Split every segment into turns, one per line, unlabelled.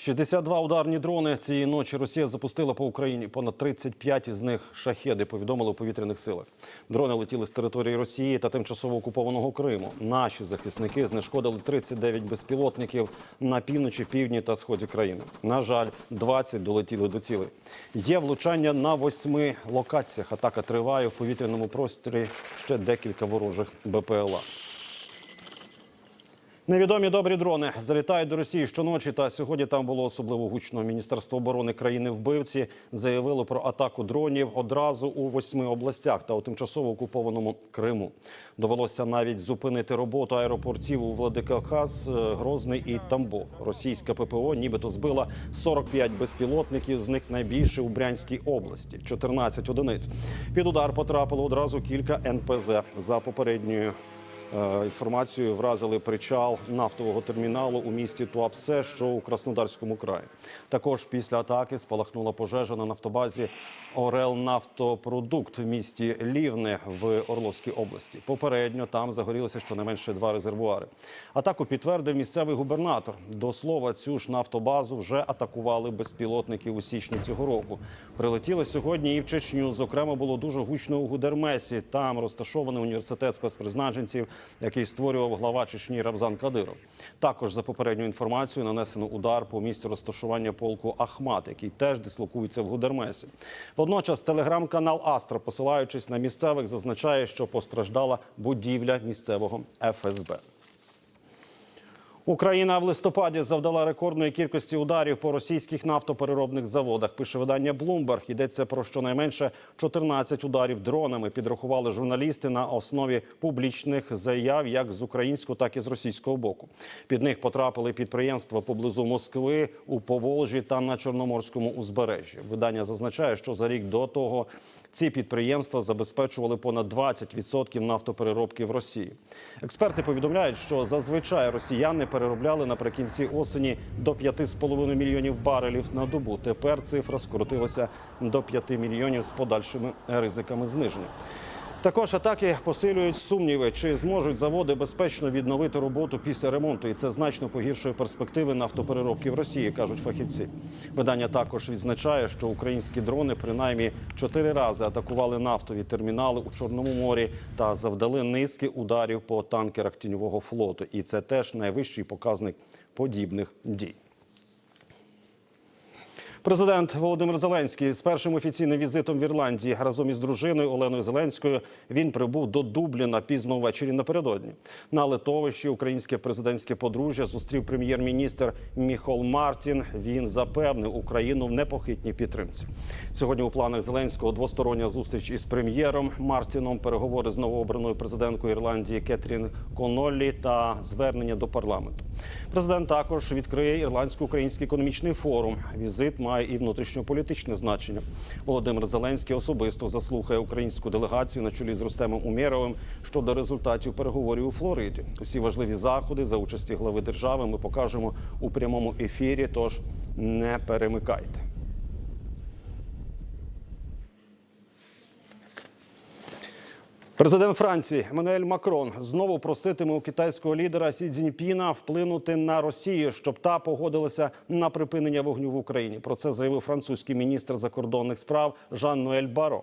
62 ударні дрони цієї ночі Росія запустила по Україні. Понад 35 із них шахеди повідомили у повітряних силах. Дрони летіли з території Росії та тимчасово окупованого Криму. Наші захисники знешкодили 39 безпілотників на півночі, півдні та сході країни. На жаль, 20 долетіли до цілей. Є влучання на восьми локаціях. Атака триває в повітряному просторі ще декілька ворожих БПЛА. Невідомі добрі дрони залітають до Росії щоночі. Та сьогодні там було особливо гучно. Міністерство оборони країни вбивці заявило про атаку дронів одразу у восьми областях та у тимчасово окупованому Криму. Довелося навіть зупинити роботу аеропортів у Владикавказ, е, Грозний і Тамбов. Російська ППО нібито збила 45 безпілотників. З них найбільше у Брянській області 14 одиниць. Під удар потрапило одразу кілька НПЗ за попередньою. Е, Інформацією вразили причал нафтового терміналу у місті Туапсе, що у Краснодарському краї. Також після атаки спалахнула пожежа на нафтобазі Орел Нафтопродукт в місті Лівне в Орловській області. Попередньо там загорілося щонайменше два резервуари. Атаку підтвердив місцевий губернатор. До слова, цю ж нафтобазу вже атакували безпілотники у січні цього року. Прилетіло сьогодні і в Чечню. Зокрема, було дуже гучно у Гудермесі. Там розташований університет спецпризначенців, який створював глава Чечні Рамзан Кадиров. Також за попередньою інформацією нанесено удар по місцю розташування полку Ахмат, який теж дислокується в Гудермесі. Водночас телеграм-канал Астра, посилаючись на місцевих, зазначає, що постраждала будівля місцевого ФСБ. Україна в листопаді завдала рекордної кількості ударів по російських нафтопереробних заводах. Пише видання Bloomberg. Йдеться про щонайменше 14 ударів дронами. Підрахували журналісти на основі публічних заяв, як з українського, так і з російського боку. Під них потрапили підприємства поблизу Москви, у Поволжі та на Чорноморському узбережжі. Видання зазначає, що за рік до того ці підприємства забезпечували понад 20% нафтопереробки в Росії. Експерти повідомляють, що зазвичай росіяни переробляли наприкінці осені до 5,5 мільйонів барелів на добу. Тепер цифра скоротилася до 5 мільйонів з подальшими ризиками зниження. Також атаки посилюють сумніви, чи зможуть заводи безпечно відновити роботу після ремонту, і це значно погіршує перспективи нафтопереробки в Росії, кажуть фахівці. Видання також відзначає, що українські дрони принаймні чотири рази атакували нафтові термінали у Чорному морі та завдали низки ударів по танкерах тіньового флоту. І це теж найвищий показник подібних дій. Президент Володимир Зеленський з першим офіційним візитом в Ірландії разом із дружиною Оленою Зеленською він прибув до Дубліна пізно ввечері напередодні. На литовищі українське президентське подружжя зустрів прем'єр-міністр Міхол Мартін. Він запевнив Україну в непохитній підтримці. Сьогодні у планах Зеленського двостороння зустріч із прем'єром Мартіном, переговори з новообраною президенткою Ірландії Кетрін Коноллі та звернення до парламенту. Президент також відкриє ірландсько-український економічний форум. Візит має і внутрішньополітичне значення. Володимир Зеленський особисто заслухає українську делегацію на чолі з Рустемом Умєровим щодо результатів переговорів у Флориді. Усі важливі заходи за участі глави держави ми покажемо у прямому ефірі. Тож не перемикайте. Президент Франції Еммануель Макрон знову проситиме у китайського лідера Сі Цзіньпіна вплинути на Росію, щоб та погодилася на припинення вогню в Україні. Про це заявив французький міністр закордонних справ Жан-Ноель Баро.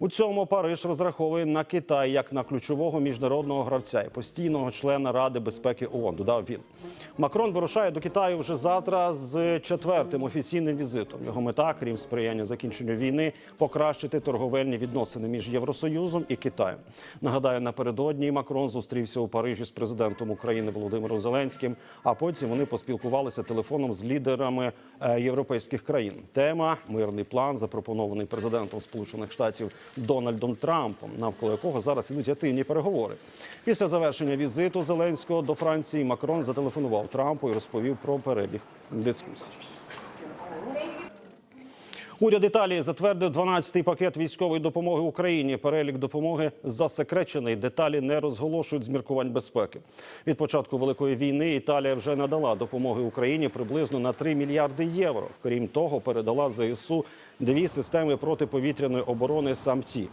У цьому Париж розраховує на Китай як на ключового міжнародного гравця і постійного члена Ради безпеки ООН, Додав він. Макрон вирушає до Китаю вже завтра з четвертим офіційним візитом. Його мета, крім сприяння закінченню війни, покращити торговельні відносини між Євросоюзом і Китаєм. Нагадаю, напередодні Макрон зустрівся у Парижі з президентом України Володимиром Зеленським. А потім вони поспілкувалися телефоном з лідерами е, європейських країн. Тема мирний план, запропонований президентом Сполучених Штатів Дональдом Трампом, навколо якого зараз ідуть активні переговори. Після завершення візиту Зеленського до Франції Макрон зателефонував Трампу і розповів про перебіг дискусій. Уряд Італії затвердив 12-й пакет військової допомоги Україні. Перелік допомоги засекречений. Деталі не розголошують з міркувань безпеки. Від початку великої війни Італія вже надала допомоги Україні приблизно на 3 мільярди євро. Крім того, передала ЗСУ дві системи протиповітряної оборони самці.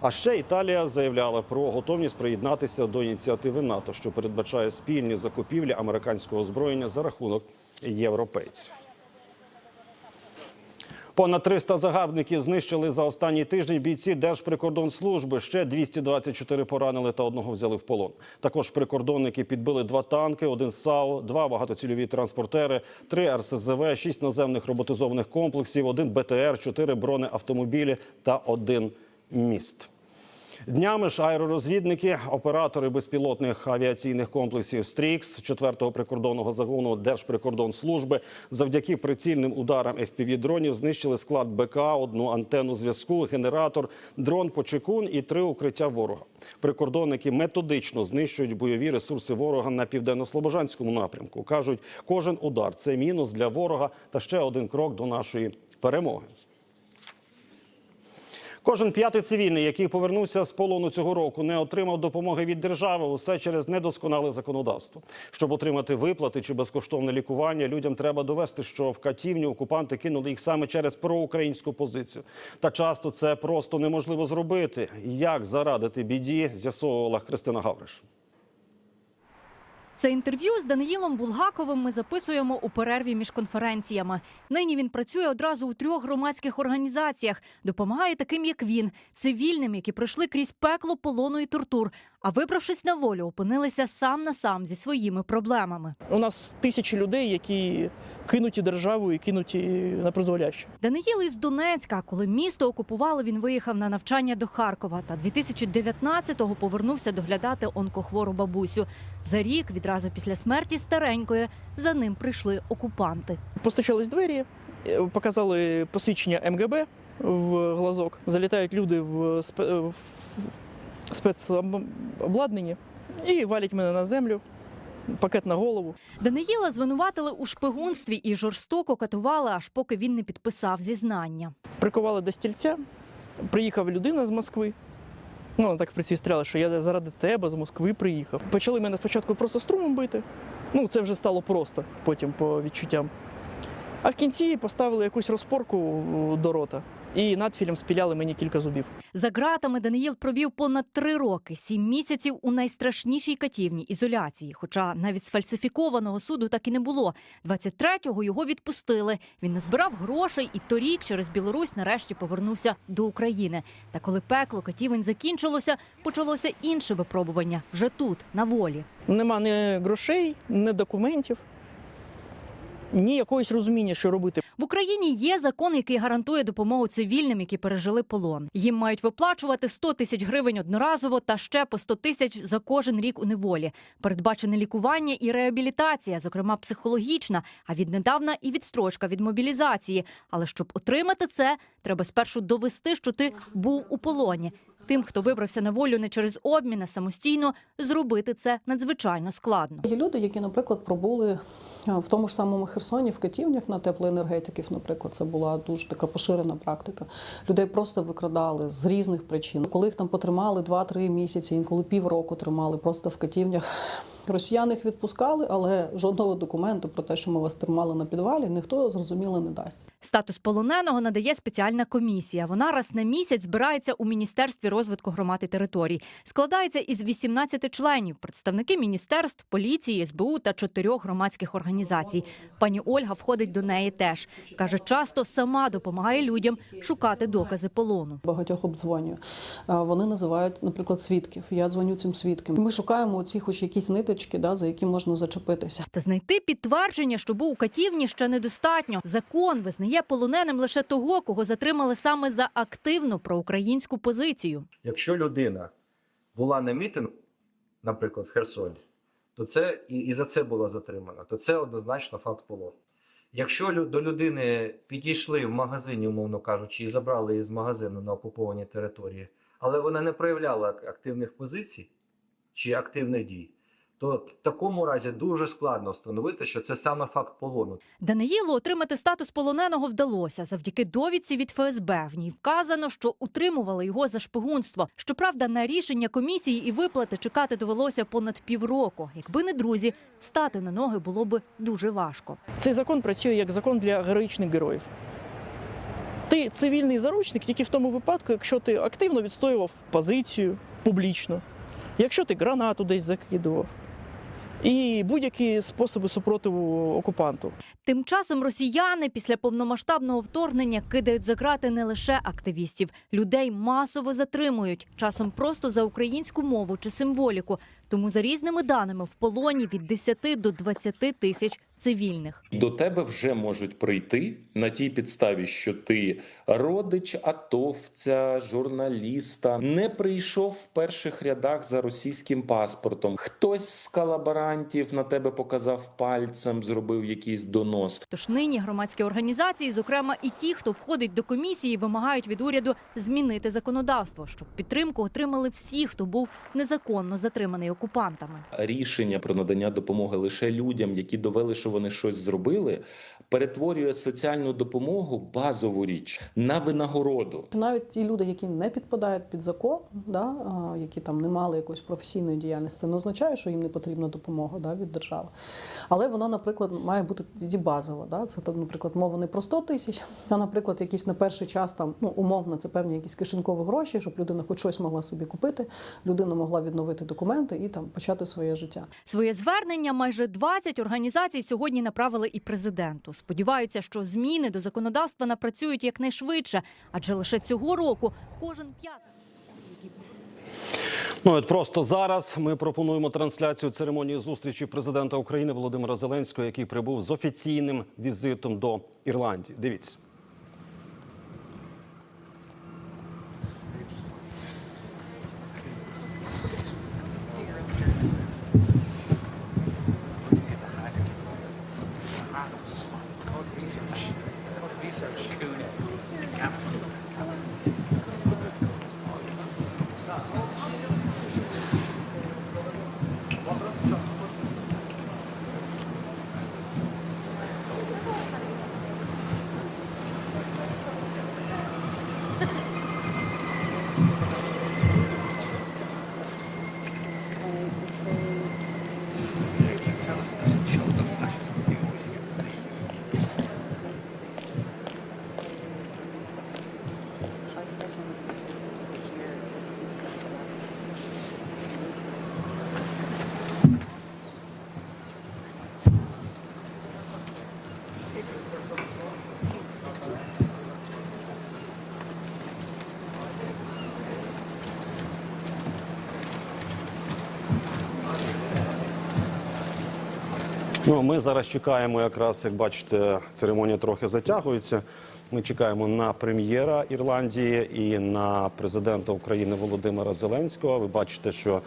А ще Італія заявляла про готовність приєднатися до ініціативи НАТО, що передбачає спільні закупівлі американського озброєння за рахунок європейців. Понад 300 загарбників знищили за останній тиждень бійці Держприкордонслужби. Ще 224 поранили та одного взяли в полон. Також прикордонники підбили два танки, один САУ, два багатоцільові транспортери, три РСЗВ, шість наземних роботизованих комплексів, один БТР, чотири бронеавтомобілі та один міст. Днями ж аеророзвідники, оператори безпілотних авіаційних комплексів Стрікс 4-го прикордонного загону Держприкордонслужби завдяки прицільним ударам FPV-дронів знищили склад БК, одну антенну зв'язку, генератор, дрон почекун і три укриття ворога. Прикордонники методично знищують бойові ресурси ворога на південно-слобожанському напрямку. кажуть, кожен удар це мінус для ворога та ще один крок до нашої перемоги. Кожен п'ятий цивільний, який повернувся з полону цього року, не отримав допомоги від держави. Усе через недосконале законодавство. Щоб отримати виплати чи безкоштовне лікування, людям треба довести, що в катівню окупанти кинули їх саме через проукраїнську позицію. Та часто це просто неможливо зробити. Як зарадити біді, з'ясовувала Христина Гавриш.
Це інтерв'ю з Даниїлом Булгаковим ми записуємо у перерві між конференціями. Нині він працює одразу у трьох громадських організаціях, допомагає таким, як він, цивільним, які пройшли крізь пекло полону і тортур. А вибравшись на волю, опинилися сам на сам зі своїми проблемами.
У нас тисячі людей, які кинуті державою і кинуті на призволяще.
Даниїл із Донецька, коли місто окупували, він виїхав на навчання до Харкова. Та 2019-го повернувся доглядати онкохвору бабусю. За рік, відразу після смерті старенької, за ним прийшли окупанти.
Постучались двері, е, показали посвідчення МГБ в глазок. Залітають люди в в спецобладнанні і валять мене на землю, пакет на голову.
Даниїла звинуватили у шпигунстві і жорстоко катували, аж поки він не підписав зізнання.
Прикували до стільця. Приїхав людина з Москви. Ну, так присвістряли, що я заради тебе з Москви приїхав. Почали мене спочатку просто струмом бити. Ну, це вже стало просто потім по відчуттям. А в кінці поставили якусь розпорку до рота і надфілем спіляли мені кілька зубів.
За ґратами Даниїл провів понад три роки, сім місяців у найстрашнішій катівні ізоляції. Хоча навіть сфальсифікованого суду так і не було. 23-го його відпустили. Він назбирав грошей і торік через Білорусь нарешті повернувся до України. Та коли пекло катівень закінчилося, почалося інше випробування вже тут, на волі.
Нема ні грошей, ні документів, ні якогось розуміння, що робити.
В Україні є закон, який гарантує допомогу цивільним, які пережили полон. Їм мають виплачувати 100 тисяч гривень одноразово та ще по 100 тисяч за кожен рік у неволі. Передбачене лікування і реабілітація, зокрема психологічна, а віднедавна і відстрочка від мобілізації. Але щоб отримати це, треба спершу довести, що ти був у полоні. Тим, хто вибрався на волю не через обмін, а самостійно, зробити це надзвичайно складно.
Є люди, які, наприклад, пробули в тому ж самому Херсоні, в катівнях на теплоенергетиків, наприклад, це була дуже така поширена практика. Людей просто викрадали з різних причин. Коли їх там потримали 2-3 місяці, інколи півроку тримали просто в катівнях. Росіяни їх відпускали, але жодного документу про те, що ми вас тримали на підвалі, ніхто зрозуміло не дасть.
Статус полоненого надає спеціальна комісія. Вона раз на місяць збирається у міністерстві розвитку громад і територій. Складається із 18 членів, представники міністерств, поліції, СБУ та чотирьох громадських організацій. Пані Ольга входить до неї теж каже, часто сама допомагає людям шукати докази полону.
Багатьох обдзвонюю. Вони називають, наприклад, свідків. Я дзвоню цим свідкам. Ми шукаємо оці хоч якісь ниточки, да, за які можна зачепитися.
Та знайти підтвердження, що був у катівні, ще недостатньо. Закон визнає полоненим лише того, кого затримали саме за активну проукраїнську позицію.
Якщо людина була на мітингу, наприклад, в Херсоні, то це і, і за це була затримана, то це однозначно факт полону. Якщо лю- до людини підійшли в магазині, умовно кажучи, і забрали її з магазину на окупованій території, але вона не проявляла активних позицій чи активних дій, то в такому разі дуже складно встановити, що це саме факт полону.
Даниїлу отримати статус полоненого вдалося завдяки довідці від ФСБ. В ній вказано, що утримували його за шпигунство. Щоправда, на рішення комісії і виплати чекати довелося понад півроку. Якби не друзі, стати на ноги було би дуже важко.
Цей закон працює як закон для героїчних героїв. Ти цивільний заручник тільки в тому випадку, якщо ти активно відстоював позицію публічно, якщо ти гранату десь закидував. І будь-які способи супротиву окупанту.
Тим часом росіяни після повномасштабного вторгнення кидають за грати не лише активістів, людей масово затримують, часом просто за українську мову чи символіку. Тому за різними даними в полоні від 10 до 20 тисяч цивільних.
До тебе вже можуть прийти на тій підставі, що ти родич атовця, журналіста, не прийшов в перших рядах за російським паспортом. Хтось з колаборантів на тебе показав пальцем, зробив якийсь донос.
Тож нині громадські організації, зокрема і ті, хто входить до комісії, вимагають від уряду змінити законодавство, щоб підтримку отримали всі, хто був незаконно затриманий окупантами.
Рішення про надання допомоги лише людям, які довели, що вони щось зробили, перетворює соціальну допомогу базову річ на винагороду.
Навіть ті люди, які не підпадають під закон, да, які там не мали якоїсь професійної діяльності, це не означає, що їм не потрібна допомога да, від держави. Але вона, наприклад, має бути тоді базова. Да? Це там, наприклад, мова не про 100 тисяч, а, наприклад, якісь на перший час там ну умовно, це певні якісь кишенькові гроші, щоб людина хоч щось могла собі купити, людина могла відновити документи і там почати своє життя.
Своє звернення майже 20 організацій сьогодні направили і президенту. Сподіваються, що зміни до законодавства напрацюють якнайшвидше, адже лише цього року кожен п'ятий.
Ну от просто зараз ми пропонуємо трансляцію церемонії зустрічі президента України Володимира Зеленського, який прибув з офіційним візитом до Ірландії. Дивіться. Ну, ми зараз чекаємо, якраз як бачите, церемонія трохи затягується. Ми чекаємо на прем'єра Ірландії і на президента України Володимира Зеленського. Ви бачите, що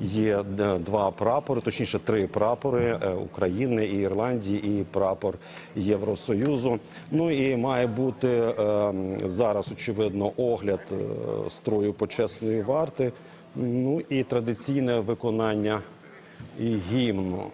є е, два прапори, точніше, три прапори е, України і Ірландії, і прапор Євросоюзу. Ну і має бути е, зараз, очевидно, огляд е, строю почесної варти. Ну і традиційне виконання гімну.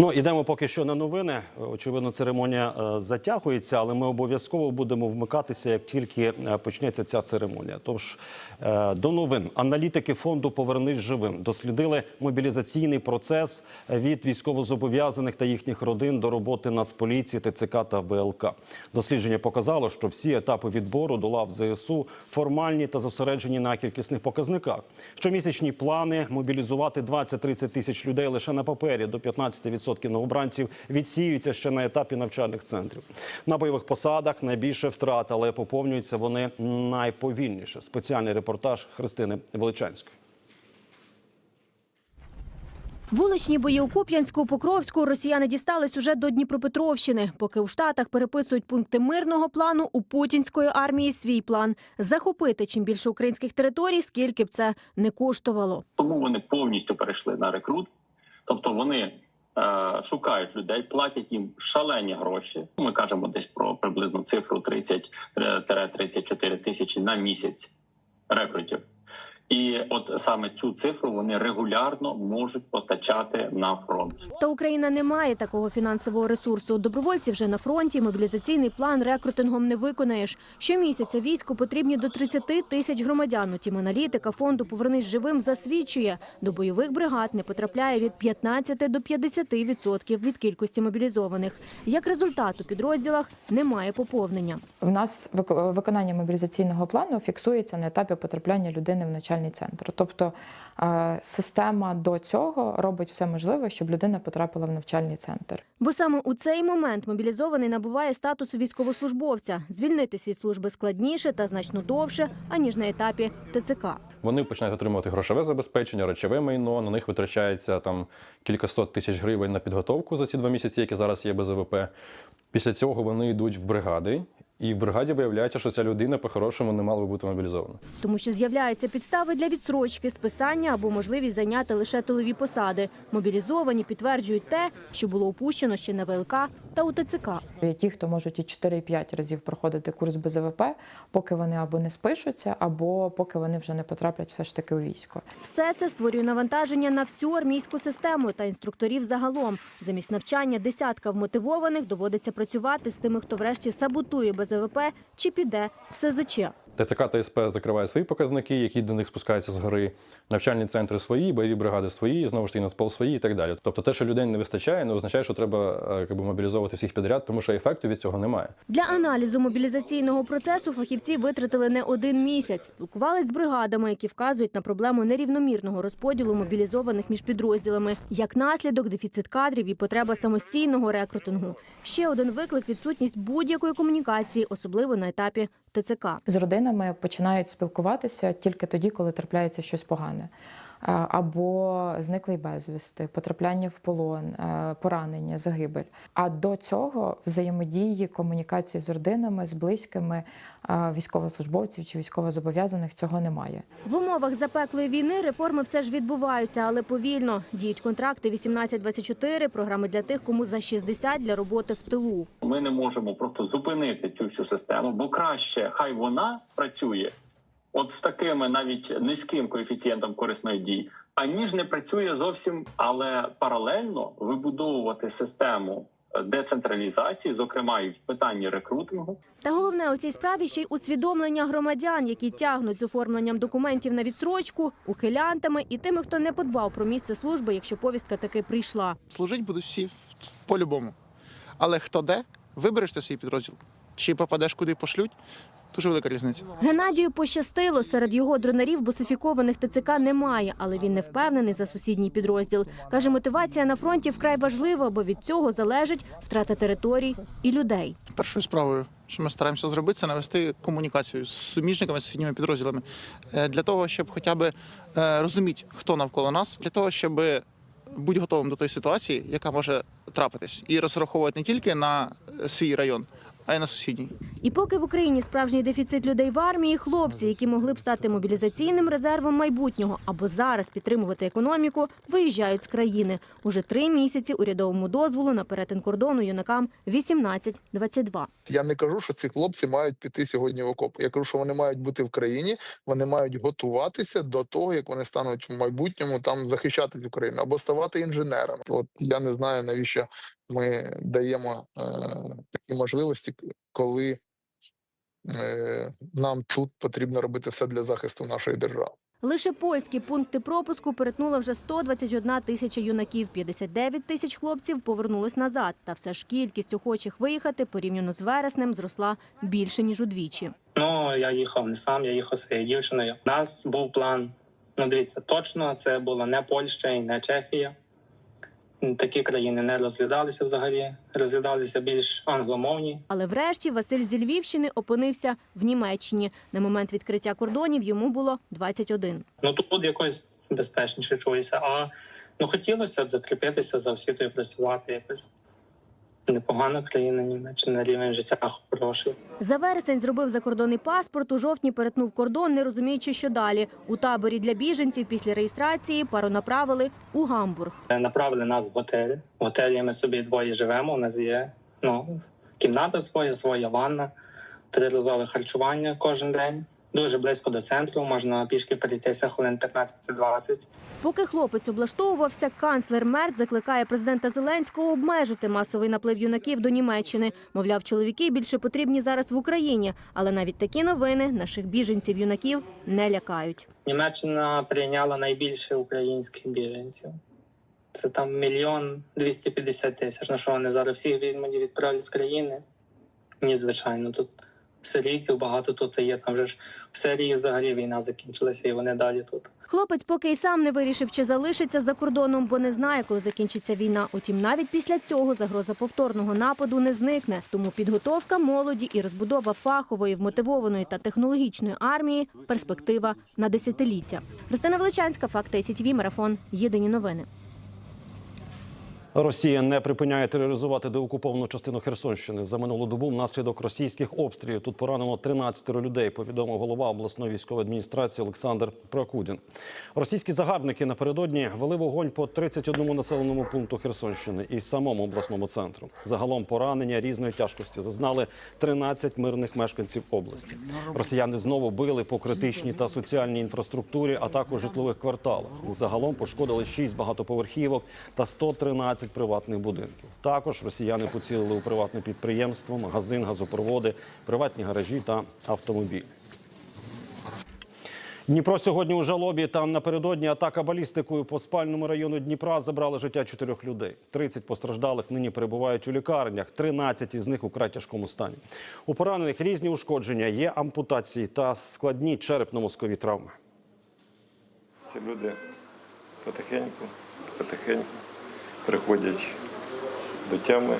Ну, ідемо поки що на новини. Очевидно, церемонія е, затягується, але ми обов'язково будемо вмикатися, як тільки е, почнеться ця церемонія. Тож е, до новин аналітики фонду Повернись живим дослідили мобілізаційний процес від військовозобов'язаних та їхніх родин до роботи Нацполіції, ТЦК та ВЛК. Дослідження показало, що всі етапи відбору до лав ЗСУ формальні та зосереджені на кількісних показниках. Щомісячні плани мобілізувати 20-30 тисяч людей лише на папері до 15% новобранців відсіюються ще на етапі навчальних центрів. На бойових посадах найбільше втрат, але поповнюються вони найповільніше. Спеціальний репортаж Христини Величанської.
Вуличні бої у Куп'янську, Покровську росіяни дістались уже до Дніпропетровщини. Поки у Штатах переписують пункти мирного плану, у путінської армії свій план захопити чим більше українських територій, скільки б це не коштувало.
Тому вони повністю перейшли на рекрут. Тобто вони шукають людей, платять їм шалені гроші. Ми кажемо десь про приблизну цифру 30-34 тисячі на місяць рекрутів. І от саме цю цифру вони регулярно можуть постачати на фронт.
Та Україна не має такого фінансового ресурсу. Добровольці вже на фронті. Мобілізаційний план рекрутингом не виконаєш. Щомісяця війську потрібні до 30 тисяч громадян. Утім, аналітика фонду Повернись живим засвідчує. До бойових бригад не потрапляє від 15 до 50% відсотків від кількості мобілізованих. Як результат у підрозділах немає поповнення.
В нас вик- виконання мобілізаційного плану фіксується на етапі потрапляння людини в начальний центр. Тобто е, система до цього робить все можливе, щоб людина потрапила в навчальний центр.
Бо саме у цей момент мобілізований набуває статусу військовослужбовця. Звільнитись від служби складніше та значно довше, аніж на етапі ТЦК.
Вони починають отримувати грошове забезпечення, речове майно. На них витрачається там кількасот тисяч гривень на підготовку за ці два місяці, які зараз є без АВП. Після цього вони йдуть в бригади, і в бригаді виявляється, що ця людина по-хорошому не мала би бути мобілізована.
Тому що з'являються підстави для відсрочки, списання або можливість зайняти лише тилові посади. Мобілізовані підтверджують те, що було упущено ще на ВЛК та у ТЦК.
Є ті, хто можуть і 4-5 разів проходити курс без АВП, поки вони або не спишуться, або поки вони вже не потраплять все ж таки у військо.
Все це створює навантаження на всю армійську систему та інструкторів загалом. Замість навчання десятка вмотивованих доводиться працювати з тими, хто врешті саботує без АВП чи піде в СЗЧ.
ТЦК та СП закриває свої показники, які до них спускаються згори. Навчальні центри свої, бойові бригади свої, знову ж таки Нацпол свої і так далі. Тобто, те, що людей не вистачає, не означає, що треба е, якби, мобілізовувати всіх підряд, тому що ефекту від цього немає.
Для аналізу мобілізаційного процесу фахівці витратили не один місяць. Спілкувались з бригадами, які вказують на проблему нерівномірного розподілу мобілізованих між підрозділами. Як наслідок, дефіцит кадрів і потреба самостійного рекрутингу. Ще один виклик відсутність будь-якої комунікації, особливо на етапі ТЦК.
З родинами починають спілкуватися тільки тоді, коли трапляється щось погане. Е, Або зниклий безвісти, потрапляння в полон, е, поранення, загибель. А до цього взаємодії, комунікації з родинами, з близькими е, військовослужбовців чи військовозобов'язаних цього немає.
В умовах запеклої війни реформи все ж відбуваються, але повільно. Діють контракти 18-24, програми для тих, кому за 60 для роботи в тилу.
Ми не можемо просто зупинити цю всю систему, бо краще хай вона працює, от з такими навіть низьким коефіцієнтом корисної дії, аніж не працює зовсім, але паралельно вибудовувати систему е, децентралізації, зокрема і в питанні рекрутингу,
Та головне у цій справі ще й усвідомлення громадян, які тягнуть з оформленням документів на відсрочку, ухилянтами і тими, хто не подбав про місце служби, якщо повістка таки прийшла.
Служить будуть всі по-любому. Але хто де, вибереш ти свій підрозділ. Чи попадеш куди пошлють, дуже велика різниця.
Геннадію пощастило. Серед його дронарів бусифікованих ТЦК немає, але він не впевнений за сусідній підрозділ. Каже, мотивація на фронті вкрай важлива, бо від цього залежить втрата територій і людей.
Першою справою, що ми стараємося зробити, це навести комунікацію з суміжниками, з сусідніми підрозділами Е, для того, щоб хоча б е, розуміти, хто навколо нас, для того, щоб бути готовим до тої ситуації, яка може трапитись, і розраховувати не тільки на е, свій район, а й на сусідній.
І поки в Україні справжній дефіцит людей в армії, хлопці, які могли б стати мобілізаційним резервом майбутнього або зараз підтримувати економіку, виїжджають з країни. Уже три місяці урядовому дозволу на перетин кордону юнакам 18-22.
Я не кажу, що ці хлопці мають піти сьогодні в окоп. Я кажу, що вони мають бути в країні, вони мають готуватися до того, як вони стануть в майбутньому там захищати цю країну або ставати інженерами. От я не знаю навіщо ми даємо е, такі можливості, коли е, нам тут потрібно робити все для захисту нашої держави.
Лише польські пункти пропуску перетнула вже 121 тисяча юнаків. 59 тисяч хлопців повернулось назад. Та все ж кількість охочих виїхати порівняно з вереснем зросла більше ніж удвічі.
Ну, я їхав не сам, я їхав своєю дівчиною. У нас був план. Ну, дивіться, точно це була не Польща і не Чехія. Такі країни не розглядалися взагалі, розглядалися більш англомовні.
Але врешті Василь зі Львівщини опинився в Німеччині. На момент відкриття кордонів йому було 21.
Ну тут якось безпечніше чується. А ну хотілося б закріпитися за освітою, працювати якось. Непогана країна Німеччина, рівень життя хороший.
За вересень зробив закордонний паспорт. У жовтні перетнув кордон, не розуміючи, що далі. У таборі для біженців після реєстрації пару направили у Гамбург.
Направили нас в готель. В готелі ми собі двоє живемо. У нас є ну, кімната своя, своя ванна, триразове харчування кожен день. Дуже близько до центру. Можна пішки перейтися хвилин 15-20.
Поки хлопець облаштовувався, канцлер Мерц закликає президента Зеленського обмежити масовий наплив юнаків до Німеччини. Мовляв, чоловіки більше потрібні зараз в Україні, але навіть такі новини наших біженців-юнаків не лякають.
Німеччина прийняла найбільше українських біженців. Це там мільйон 250 тисяч. На що вони зараз всіх візьмуть і відправлять з країни? Ні, звичайно, тут сирійців багато тут є. Там же ж в Сирії взагалі війна закінчилася, і вони далі тут.
Хлопець поки й сам не вирішив, чи залишиться за кордоном, бо не знає, коли закінчиться війна. Утім, навіть після цього загроза повторного нападу не зникне. Тому підготовка молоді і розбудова фахової, вмотивованої та технологічної армії перспектива на десятиліття. Христина Величанська, факти СІТВ, марафон. Єдині новини.
Росія не припиняє тероризувати деокуповану частину Херсонщини. За минулу добу внаслідок російських обстрілів тут поранено 13 людей. Повідомив голова обласної військової адміністрації Олександр Прокудін. Російські загарбники напередодні вели вогонь по 31 населеному пункту Херсонщини і самому обласному центру. Загалом поранення різної тяжкості зазнали 13 мирних мешканців області. Росіяни знову били по критичній та соціальній інфраструктурі, а також житлових кварталах. Загалом пошкодили 6 багатоповерхівок та 113 приватних будинків. Також росіяни поцілили у приватне підприємство, магазин, газопроводи, приватні гаражі та автомобілі. Дніпро сьогодні у жалобі. Там напередодні атака балістикою по спальному району Дніпра забрали життя чотирьох людей. 30 постраждалих нині перебувають у лікарнях. 13 із них у край тяжкому стані. У поранених різні ушкодження, є ампутації та складні черепно-мозкові травми.
Ці люди потихеньку, потихеньку приходять до тями,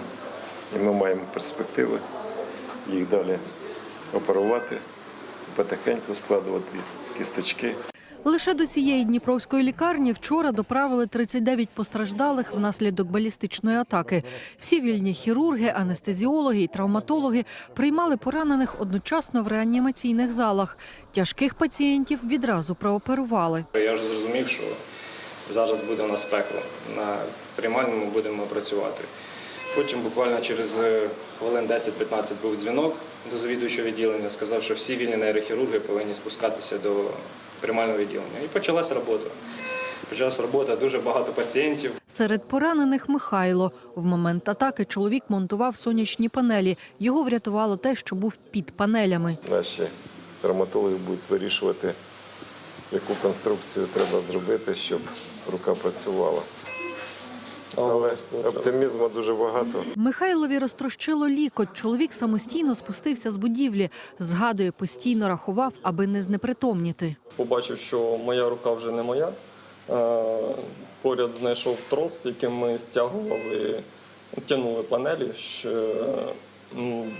і ми маємо перспективи їх далі оперувати, потихеньку складувати кісточки.
Лише до цієї дніпровської лікарні вчора доправили 39 постраждалих внаслідок балістичної атаки. Всі вільні хірурги, анестезіологи і травматологи приймали поранених одночасно в реанімаційних залах. Тяжких пацієнтів відразу прооперували.
Я вже зрозумів, що зараз буде у нас пекло. На приймальному будемо працювати. Потім буквально через е, хвилин 10-15 був дзвінок до завідуючого відділення, сказав, що всі вільні нейрохірурги повинні спускатися до приймального відділення. І почалась робота. Почалась робота, дуже багато пацієнтів.
Серед поранених Михайло. В момент атаки чоловік монтував сонячні панелі. Його врятувало те, що був під панелями.
Наші травматологи будуть вирішувати, яку конструкцію треба зробити, щоб рука працювала. Але оптимізму дуже багато.
Михайлові розтрощило лікоть. Чоловік самостійно спустився з будівлі. Згадує, постійно рахував, аби не знепритомніти.
побачив, що моя рука вже не моя. Е, Поряд знайшов трос, яким ми стягували, тягнули панелі. е,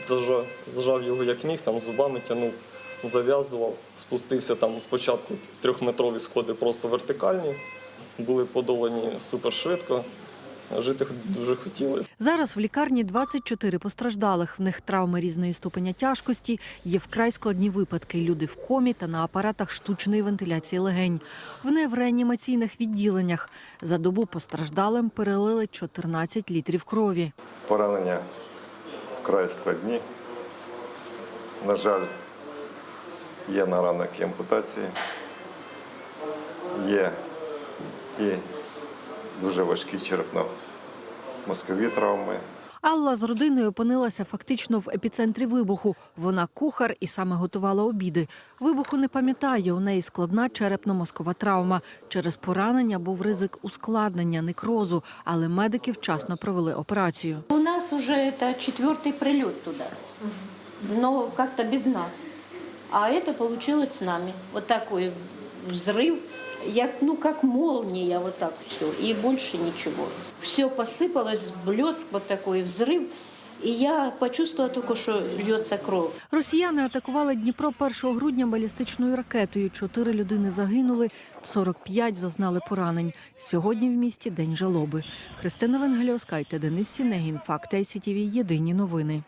Зажав, зажав його як міг, там зубами тягнув, зав'язував, спустився там спочатку трьохметрові сходи просто вертикальні, були подолані супершвидко. Жити дуже хотілося.
Зараз в лікарні 24 постраждалих. В них травми різної ступеня тяжкості. Є вкрай складні випадки. Люди в комі та на апаратах штучної вентиляції легень. Вони в реанімаційних відділеннях. За добу постраждалим перелили 14 літрів крові.
Поранення вкрай складні. На жаль, є на ранок і ампутації, є і дуже важкі черепно-мозкові травми.
Алла з родиною опинилася фактично в епіцентрі вибуху. Вона кухар і саме готувала обіди. Вибуху не пам'ятає. У неї складна черепно-мозкова травма. Через поранення був ризик ускладнення некрозу, але медики вчасно провели операцію.
У нас уже это четвертый прилет туда, но как-то без нас. А это получилось с нами. Вот такой взрыв, я, ну как молния, вот так все, и больше ничего. Все посыпалось, блеск вот такой, взрыв, и я почувствовала только, что льется кровь.
Росіяни атакували Дніпро 1 грудня балістичною ракетою. Чотири людини загинули, 45 зазнали поранень. Сьогодні в місті день жалоби. Христина Венгельовська та Денис Сінегін. Факти ICTV. Єдині новини.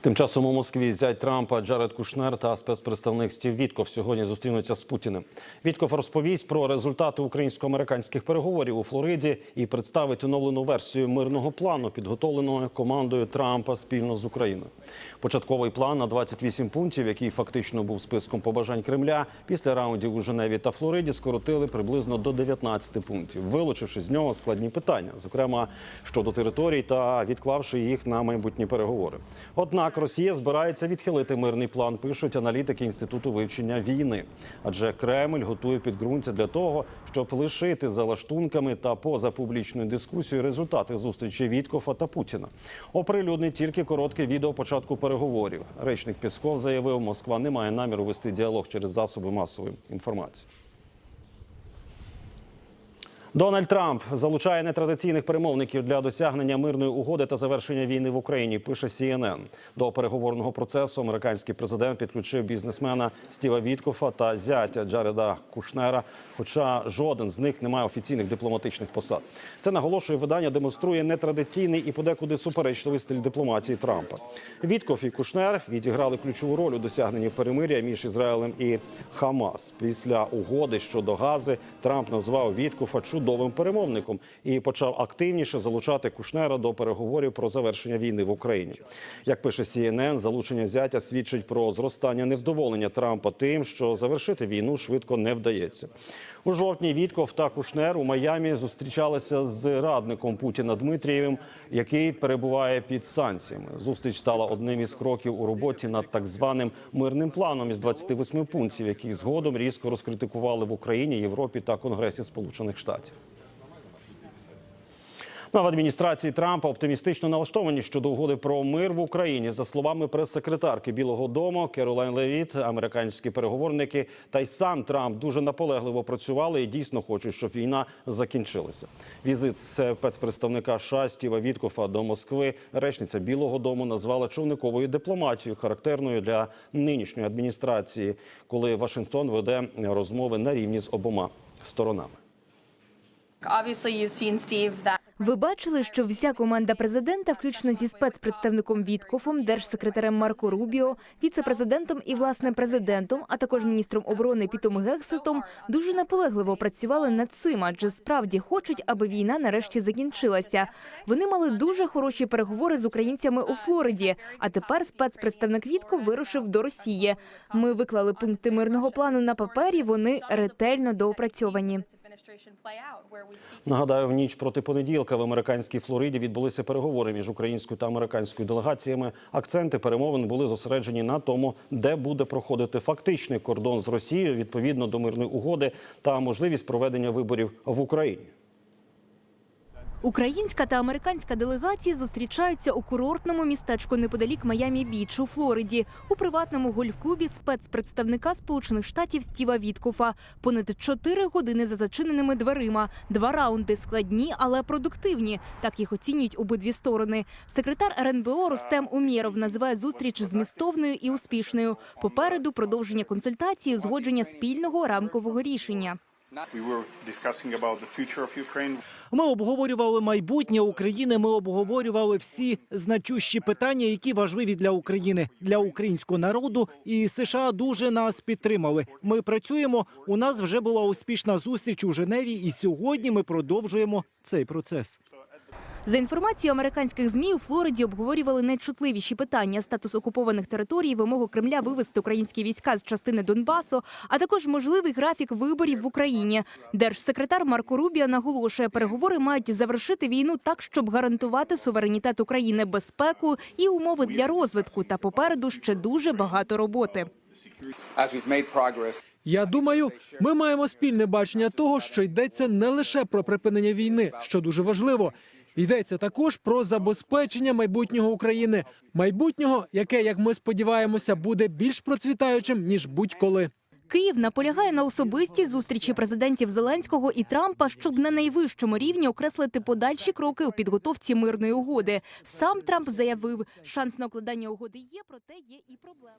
Тим часом у Москві зять Трампа Джаред Кушнер та спецпредставник Стів Вітков сьогодні зустрінуться з Путіним. Вітков розповість про результати українсько-американських переговорів у Флориді і представить оновлену версію мирного плану, підготовленого командою Трампа спільно з Україною. Початковий план на 28 пунктів, який фактично був списком побажань Кремля, після раундів у Женеві та Флориді скоротили приблизно до 19 пунктів, вилучивши з нього складні питання, зокрема щодо територій та відклавши їх на майбутні переговори. Однак Росія збирається відхилити мирний план, пишуть аналітики інституту вивчення війни. Адже Кремль готує підґрунтя для того, щоб лишити за лаштунками та поза публічною дискусією результати зустрічі Віткофа та Путіна. Оприлюднить тільки коротке відео початку переговорів. Речник Пісков заявив, Москва не має наміру вести діалог через засоби масової інформації. Дональд Трамп залучає нетрадиційних перемовників для досягнення мирної угоди та завершення війни в Україні. Пише CNN. До переговорного процесу американський президент підключив бізнесмена Стіва Віткофа та зятя Джареда Кушнера. Хоча жоден з них не має офіційних дипломатичних посад. Це наголошує видання, демонструє нетрадиційний і подекуди суперечливий стиль дипломатії Трампа. Віткоф і Кушнер відіграли ключову роль у досягненні перемиря між Ізраїлем і Хамас. Після угоди щодо Гази Трамп назвав Віткофа чудовим перемовником і почав активніше залучати Кушнера до переговорів про завершення війни в Україні. Як пише CNN, залучення зятя свідчить про зростання невдоволення Трампа тим, що завершити війну швидко не вдається. У жовтні Вітков та Кушнер у Майамі зустрічалися з радником Путіна Дмитрієвим, який перебуває під санкціями. Зустріч стала одним із кроків у роботі над так званим мирним планом із 28 пунктів, які згодом різко розкритикували в Україні, Європі та Конгресі Сполучених Штатів. Ну, а в адміністрації Трампа оптимістично налаштовані щодо угоди про мир в Україні. За словами прес-секретарки Білого Дому Керолайн Левіт, американські переговорники та й сам Трамп дуже наполегливо працювали і дійсно хочуть, щоб війна закінчилася. Візит спецпредставника США Стіва Віткофа до Москви речниця Білого Дому назвала човниковою дипломатією, характерною для нинішньої адміністрації, коли Вашингтон веде розмови на рівні з обома сторонами.
Ви бачили, що вся команда президента, включно зі спецпредставником Віткофом, держсекретарем Марко Рубіо, віцепрезидентом і власне президентом, а також міністром оборони Пітом Гексетом, дуже наполегливо працювали над цим, адже справді хочуть, аби війна нарешті закінчилася. Вони мали дуже хороші переговори з українцями у Флориді. А тепер спецпредставник Вітков вирушив до Росії. Ми виклали пункти мирного плану на папері. Вони ретельно доопрацьовані.
Нагадаю, в ніч проти понеділка в американській Флориді відбулися переговори між українською та американською делегаціями. Акценти перемовин були зосереджені на тому, де буде проходити фактичний кордон з Росією відповідно до мирної угоди та можливість проведення виборів в Україні.
Українська та американська делегації зустрічаються у курортному містечку неподалік Майамі Біч у Флориді у приватному гольф-клубі спецпредставника Сполучених Штатів Стіва Віткофа. Понад чотири години за зачиненими дверима. Два раунди складні, але продуктивні. Так їх оцінюють обидві сторони. Секретар РНБО Рустем Умєров називає зустріч змістовною і успішною. Попереду продовження консультації, узгодження спільного рамкового рішення.
Ми обговорювали майбутнє України. Ми обговорювали всі значущі питання, які важливі для України, для українського народу. І США дуже нас підтримали. Ми працюємо. У нас вже була успішна зустріч у Женеві, і сьогодні ми продовжуємо цей процес.
За інформацією американських змі у Флориді обговорювали найчутливіші питання: статус окупованих територій, вимогу Кремля вивести українські війська з частини Донбасу, а також можливий графік виборів в Україні. Держсекретар Марко Рубіо наголошує, переговори мають завершити війну так, щоб гарантувати суверенітет України, безпеку і умови для розвитку. Та попереду ще дуже багато роботи.
Я думаю, ми маємо спільне бачення того, що йдеться не лише про припинення війни, що дуже важливо. Йдеться також про забезпечення майбутнього України, майбутнього, яке, як ми сподіваємося, буде більш процвітаючим ніж будь-коли.
Київ наполягає на особистій зустрічі президентів Зеленського і Трампа, щоб на найвищому рівні окреслити подальші кроки у підготовці мирної угоди. Сам Трамп заявив, шанс на укладання угоди є, проте є і проблеми.